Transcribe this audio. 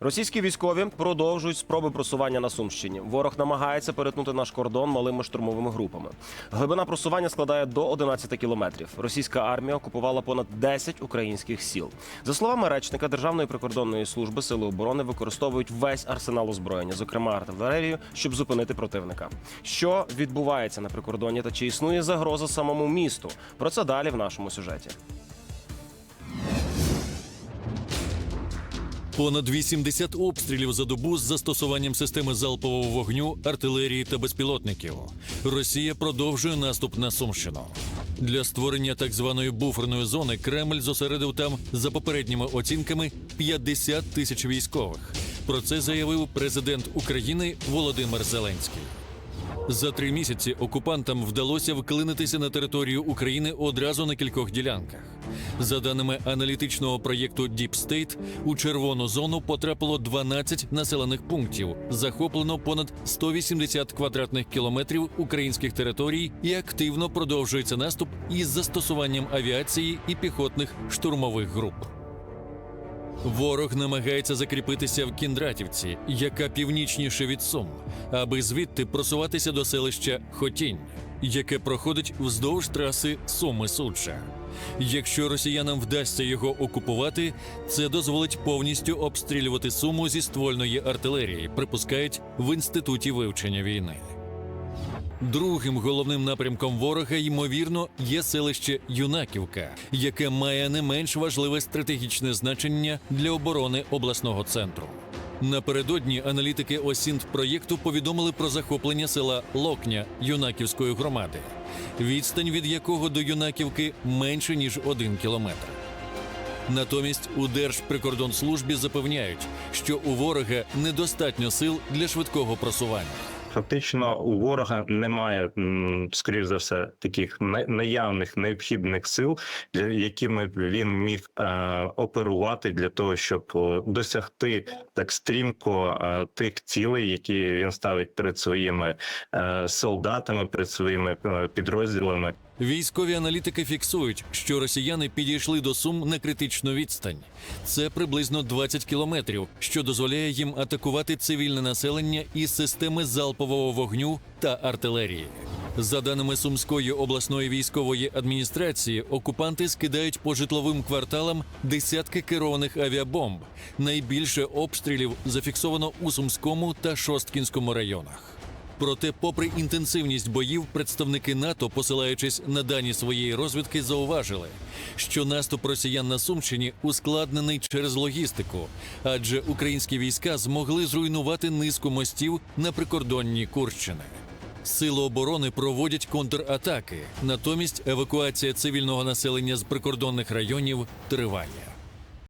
Російські військові продовжують спроби просування на Сумщині. Ворог намагається перетнути наш кордон малими штурмовими групами. Глибина просування складає до 11 кілометрів. Російська армія окупувала понад 10 українських сіл. За словами речника Державної прикордонної служби, сили оборони використовують весь арсенал озброєння, зокрема артилерію, щоб зупинити противника. Що відбувається на прикордонні та чи існує загроза самому місту? Про це далі в нашому сюжеті. Понад 80 обстрілів за добу з застосуванням системи залпового вогню, артилерії та безпілотників. Росія продовжує наступ на Сумщину. Для створення так званої буферної зони Кремль зосередив там, за попередніми оцінками, 50 тисяч військових. Про це заявив президент України Володимир Зеленський. За три місяці окупантам вдалося вклинитися на територію України одразу на кількох ділянках. За даними аналітичного проєкту Deep State, у червону зону потрапило 12 населених пунктів, захоплено понад 180 квадратних кілометрів українських територій і активно продовжується наступ із застосуванням авіації і піхотних штурмових груп. Ворог намагається закріпитися в Кіндратівці, яка північніше від Сум, аби звідти просуватися до селища Хотінь, яке проходить вздовж траси Суми Суджа. Якщо росіянам вдасться його окупувати, це дозволить повністю обстрілювати суму зі ствольної артилерії, припускають в інституті вивчення війни. Другим головним напрямком ворога, ймовірно, є селище Юнаківка, яке має не менш важливе стратегічне значення для оборони обласного центру. Напередодні аналітики осінт проєкту повідомили про захоплення села Локня Юнаківської громади, відстань від якого до Юнаківки менше ніж один кілометр. Натомість у Держприкордонслужбі запевняють, що у ворога недостатньо сил для швидкого просування. Фактично у ворога немає, скоріш за все, таких на- наявних необхідних сил, якими він міг е, оперувати для того, щоб е, досягти так стрімко е, тих цілей, які він ставить перед своїми солдатами, перед своїми підрозділами. Військові аналітики фіксують, що росіяни підійшли до Сум на критичну відстань. Це приблизно 20 кілометрів, що дозволяє їм атакувати цивільне населення із системи залпового вогню та артилерії. За даними Сумської обласної військової адміністрації, окупанти скидають по житловим кварталам десятки керованих авіабомб. Найбільше обстрілів зафіксовано у Сумському та Шосткінському районах. Проте, попри інтенсивність боїв, представники НАТО, посилаючись на дані своєї розвідки, зауважили, що наступ росіян на Сумщині ускладнений через логістику, адже українські війська змогли зруйнувати низку мостів на прикордонні Курщини. Сили оборони проводять контратаки, натомість евакуація цивільного населення з прикордонних районів триває.